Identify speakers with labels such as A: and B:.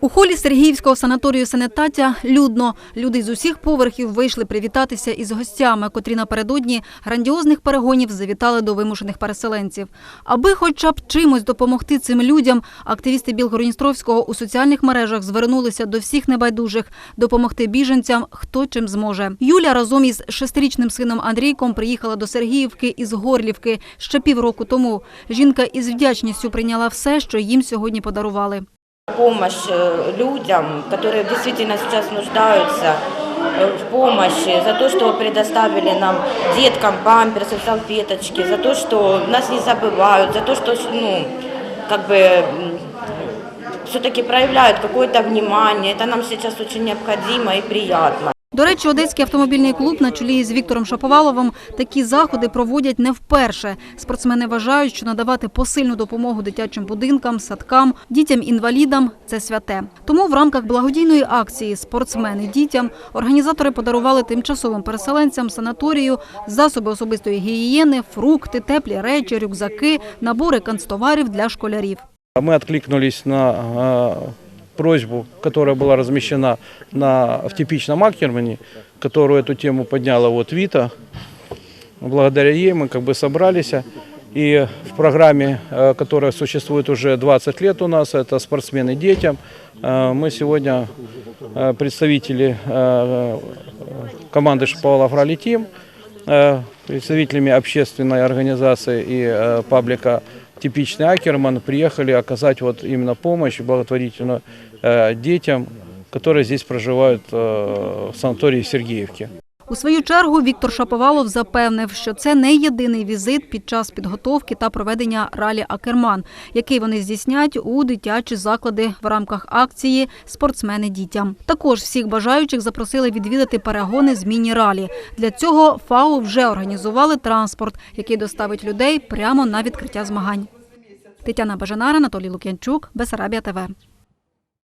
A: У холі Сергіївського санаторію Сенетаття людно. Люди з усіх поверхів вийшли привітатися із гостями, котрі напередодні грандіозних перегонів завітали до вимушених переселенців. Аби хоча б чимось допомогти цим людям, активісти Білгородністровського у соціальних мережах звернулися до всіх небайдужих допомогти біженцям, хто чим зможе. Юля разом із шестирічним сином Андрійком приїхала до Сергіївки із Горлівки ще півроку тому. Жінка із вдячністю прийняла все, що їм сьогодні подарували.
B: Помощь э, людям, которые действительно сейчас нуждаются э, в помощи, за то, что предоставили нам деткам памперсы, салфеточки, за то, что нас не забывают, за то, что ну, как бы все-таки проявляют какое-то внимание. Это нам сейчас очень необходимо и приятно.
A: До речі, Одеський автомобільний клуб на чолі з Віктором Шаповаловим такі заходи проводять не вперше. Спортсмени вважають, що надавати посильну допомогу дитячим будинкам, садкам, дітям-інвалідам це святе. Тому в рамках благодійної акції Спортсмени дітям організатори подарували тимчасовим переселенцям санаторію засоби особистої гігієни, фрукти, теплі речі, рюкзаки, набори канцтоварів для школярів.
C: Мы откликнулись на просьбу, которая была размещена на, в типичном Акермане, которую эту тему подняла вот Вита. Благодаря ей мы как бы собрались. И в программе, э, которая существует уже 20 лет у нас, это «Спортсмены детям», э, мы сегодня э, представители команды «Шпалов Ралли Тим», представителями общественной организации и паблика «Типичный Акерман» приехали оказать вот именно помощь благотворительную э, детям, которые здесь проживают э, в санатории Сергеевки.
A: У свою чергу Віктор Шаповалов запевнив, що це не єдиний візит під час підготовки та проведення ралі Акерман, який вони здійснять у дитячі заклади в рамках акції Спортсмени дітям. Також всіх бажаючих запросили відвідати перегони з міні-ралі. Для цього ФАО вже організували транспорт, який доставить людей прямо на відкриття змагань. Тетяна Бажанара, Анатолій Лук'янчук, Бесарабія ТВ.